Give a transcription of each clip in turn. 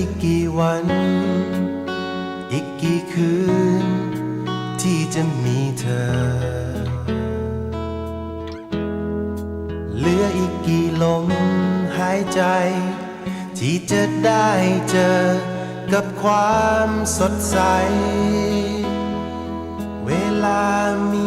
อีกกี่วัน อีกกี่คืน ที่จะมีเธอ เหลืออีกกี่ลมหายใจ ที่จะได้เจอกับความสดใส เวลามี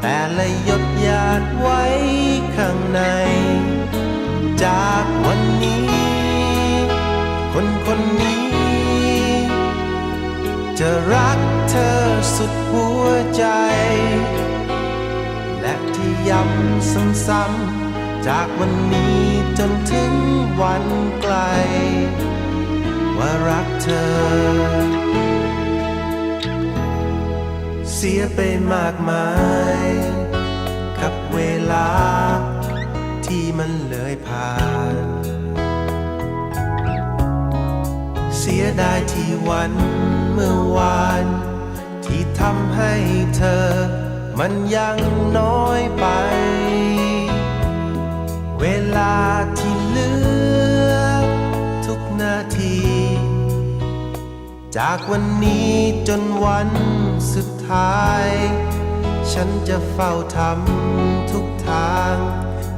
แต่ละหยดหยาดไว้ข้างใน จากวันนี้ คนคนนี้ จะรักเธอสุดหัวใจ และที่ย้ำซ้ำๆจากวันนี้จนถึงวันไกล ว่ารักเธอ เสียไปมากมาย กับเวลา ที่มันเลยผ่าน เสียดายที่วันเมื่อวาน ที่ทำให้เธอ มันยังน้อยไป เวลาที่เหลือ ทุกนาที จากวันนี้จนวันสุด ท้าย ฉันจะเฝ้าทำทุกทาง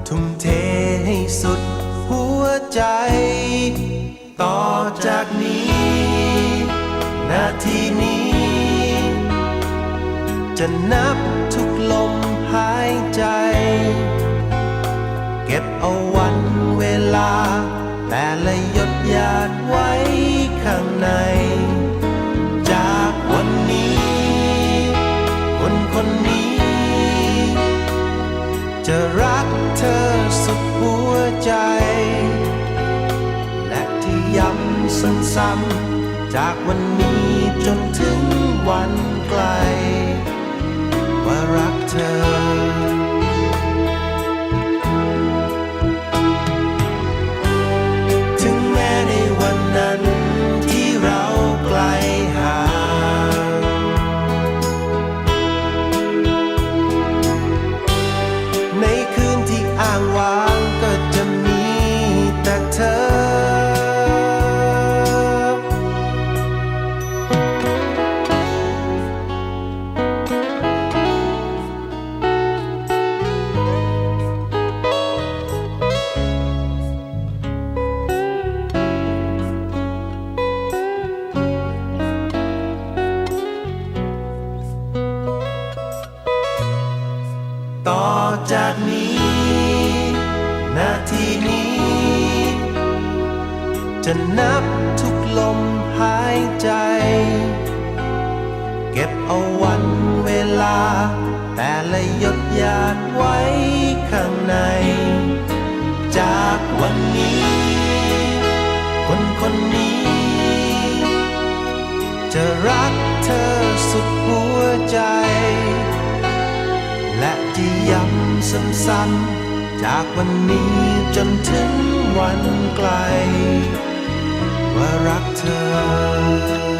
ทุ่มเทให้สุดหัวใจ ต่อจากนี้ นาทีนี้ จะนับทุกลมหายใจ เก็บเอาไวันเว ย้ำซ้ำๆจากวันนี้จนถึงวันไกล จากนี้ นาทีนี้ จะนับทุกลมหายใจ เก็บเอาวันเวลา แต่ละหยดหยาดไว้ข้างใน จากวันนี้ คนคนนี้ จะรัก ย้ำซ้ำๆจากวันนี้จนถึงวันไกล ว่ารักเธอ